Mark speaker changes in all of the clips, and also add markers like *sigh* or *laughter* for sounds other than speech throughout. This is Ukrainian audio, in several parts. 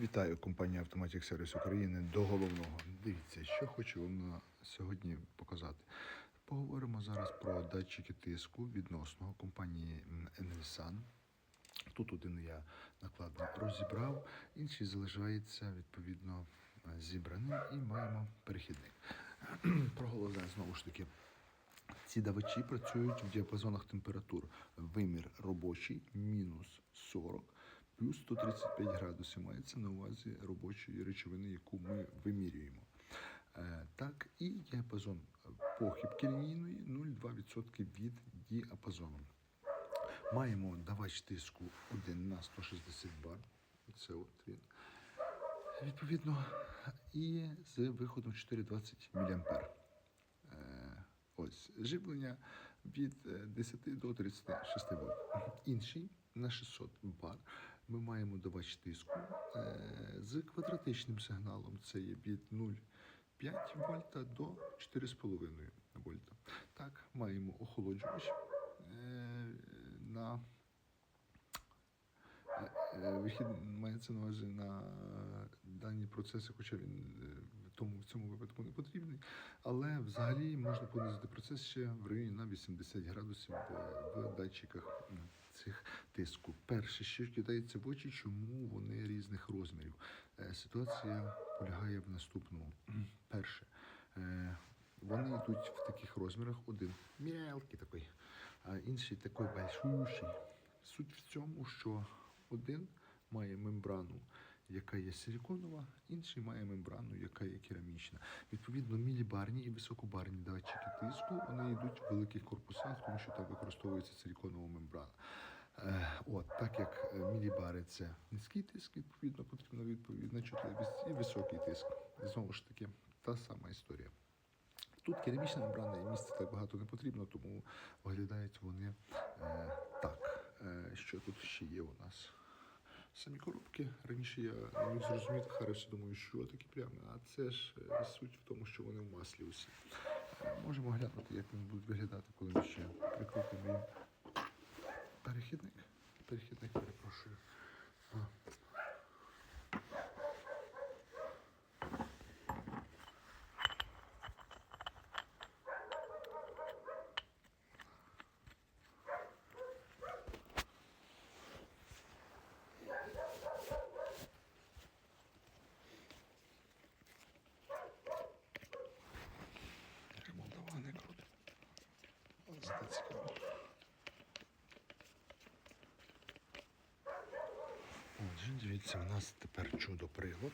Speaker 1: Вітаю компанію Automatic Service України до головного. Дивіться, що хочу вам на сьогодні показати. Поговоримо зараз про датчики тиску відносного компанії м, Enelsan. Тут один я накладно розібрав, інший залишається відповідно е, зібраним і маємо перехідник. *clears throat* Про головне знову ж таки. Ці давачі працюють в діапазонах температур. Вимір робочий мінус 40 плюс 135 градусів. Мається на увазі робочої речовини, яку ми вимірюємо. Е, Так, і діапазон похибки лінійної 0,2% від діапазону. Маємо давач тиску 1 на 160 бар. Це от він. Відповідно, і з виходом 420 мА. Е, Ось живлення від е, 10 до 36 вольт. Інший на 600 бар. Ми маємо давач тиску е, з квадратичним сигналом. Це є від 0,5 вольта до 4,5 вольта. Так, маємо охолоджувач е, на Е, Вихід мається на увазі на дані процеси, хоча він тому в цьому випадку не потрібний. Але взагалі можна понизити процес ще в районі на 80 градусів в, датчиках цих тиску. Перше, що кидається в очі, чому вони різних розмірів. Е, Ситуація полягає в наступному. Перше, е, вони йдуть в таких розмірах: один мелкий такий, а інший такий большущий. Суть в цьому, що один має мембрану, яка є силіконова, інший має мембрану, яка є керамічна. Відповідно, мілібарні і високобарні датчики тиску вони йдуть в великих корпусах, тому що там використовується силіконова мембрана. Е, От, так як е, мілібари це низький тиск, відповідно, потрібна відповідна чутливість і високий тиск. Знову ж таки, та сама історія. Тут керамічна мембрана і місця так багато не потрібно, тому виглядають вони е, так. Е, що тут ще є у нас? Самі коробки. Раніше я не міг зрозуміти, харився, думаю, що такі прямо. А це ж е, суть в тому, що вони в маслі усі. Е, Можемо глянути, як вони будуть виглядати, коли ми ще прикрутимо їм перехідник. Перехідник, перепрошую. Зате цікаво. Отже, дивіться, у нас тепер чудо-прилад,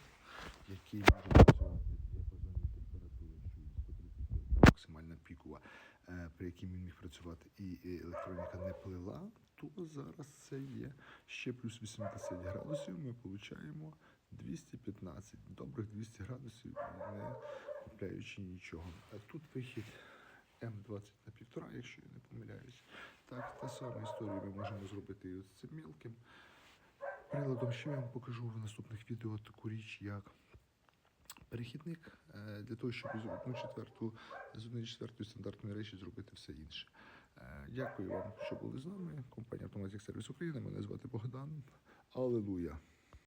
Speaker 1: який може працювати в діапазоні температури, що від 135 максимальна пікова, е, при якій він міг працювати, і е, електроніка не плила, то зараз це є ще плюс 80 градусів. Ми отримуємо 215, добрих 200 градусів, не купляючи нічого. А тут вихід М20 на півтора, якщо я не помиляюсь. Так, та сама історія ми можемо зробити і з цим мілким приладом. Ще я вам покажу в наступних відео таку річ, як перехідник е, для того, щоб з одну четверту з однієї четвертої стандартної речі зробити все інше. Е, Дякую вам, що були з нами. Компанія Automatic Service України. Мене звати Богдан. Алелуя!